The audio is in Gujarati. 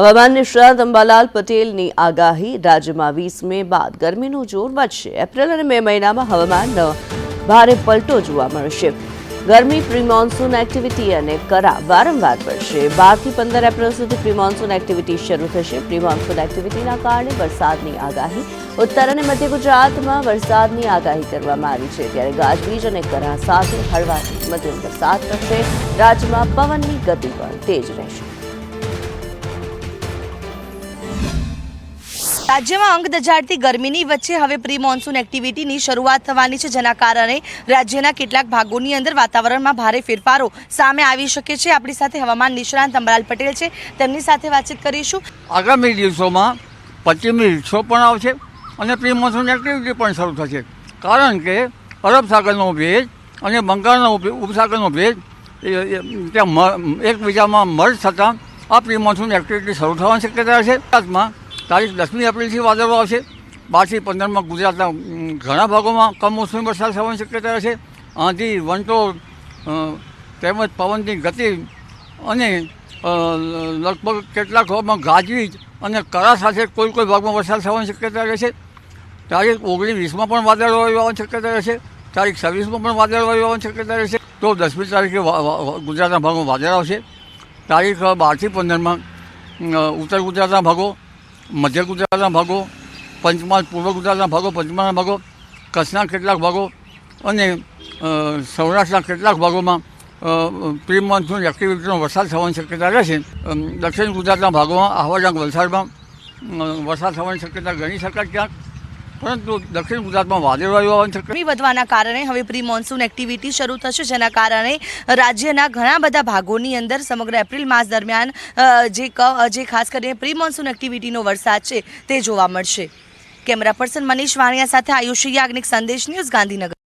હવામાન નિષ્ણાત અંબાલાલ પટેલની આગાહી, રાજ્યમાં વીસ મે બાદ ગરમીનું જોર વધશે. એપ્રિલ અને મે મહિનામાં હવામાનનો ભારે પલટો જોવા મળશે. ગરમી પ્રીમોન્સૂન એક્ટિવિટી અને કરા વારંવાર પડશે બારથી પંદર એપ્રિલ સુધી પ્રીમોન્સૂન એક્ટિવિટી શરૂ થશે. પ્રીમોન્સૂન એક્ટિવિટીના કારણે વરસાદની આગાહી, ઉત્તર અને મધ્ય ગુજરાતમાં વરસાદની આગાહી કરવામાં આવી છે. ત્યારે ગાજવીજ અને કરા સાથે હળવાથી મધ્યમ વરસાદ થશે. રાજ્યમાં પવનની ગતિ પણ તેજ રહેશે. રાજ્યમાં અંગ દજાડતી ગરમીની વચ્ચે હવે પ્રી મોન્સૂન એક્ટિવિટીની શરૂઆત થવાની છે, જેના કારણે રાજ્યના કેટલાક ભાગોની અંદર વાતાવરણમાં ભારે ફેરફારો સામે આવી શકે છે. આપણી સાથે હવામાન નિષ્ણાંત અંબરાલ પટેલ છે. તેમની સાથે વાતચીત કરીશું. આગામી દિવસોમાં પશ્ચિમી રીક્ષો પણ આવશે અને પ્રી મોન્સૂન એક્ટિવિટી પણ શરૂ થશે. કારણ કે અરબ સાગરનો ભેજ અને બંગાળનો ઉપ- ઉપસાગરનો ભેજ ત્યાં એકબીજામાં મર્જ થતાં આ પ્રી મોન્સૂન એક્ટિવિટી શરૂ થવાની શક્યતા છે. ગુજરાતમાં તારીખ દસમી એપ્રિલથી વાદળો આવશે. બારથી પંદરમાં ગુજરાતના ઘણા ભાગોમાં કમોસમી વરસાદ થવાની શક્યતા છે આથી વંટો તેમજ પવનની ગતિ અને લગભગ કેટલાક ભાગમાં ગાજવીજ અને કરા સાથે કોઈ કોઈ ભાગમાં વરસાદ થવાની શક્યતા રહેશે. તારીખ ઓગણીસ વીસમાં પણ વાદળો આવવાની શક્યતા રહેશે. તારીખ છવ્વીસમાં પણ વાદળો આવવાની શક્યતા રહેશે. તો દસમી તારીખે ગુજરાતના ભાગમાં વાદળ આવશે. તારીખ બારથી પંદરમાં ઉત્તર ગુજરાતના ભાગો મધ્ય ગુજરાતના ભાગો, પંચમહાલ, પૂર્વ ગુજરાતના ભાગો, પંચમહાલના ભાગો, કચ્છના કેટલાક ભાગો અને સૌરાષ્ટ્રના કેટલાક ભાગોમાં પ્રી મોન્સૂન એક્ટિવિટીનો વરસાદ થવાની શક્યતા રહેશે. દક્ષિણ ગુજરાતના ભાગોમાં આહવા વલસાડમાં વરસાદ થવાની શક્યતા ગણી શકાય ક્યાંક પરંતુ દક્ષિણ ગુજરાતમાં વાદળવાયુ આવવાની શક્યતા વધવાના કારણે હવે પ્રી મોન્સૂન એક્ટિવિટી શરૂ થશે, જેના કારણે રાજ્યના ઘણા બધા ભાગોની અંદર સમગ્ર એપ્રિલ માસ દરમિયાન જે જે ખાસ કરીને પ્રી મોન્સૂન એક્ટિવિટીનો વરસાદ છે તે જોવા મળશે. કેમેરા પર્સન મનીષ વાણિયા સાથે આયુષી યાજ્ઞિક સંદેશ ન્યૂઝ ગાંધીનગર.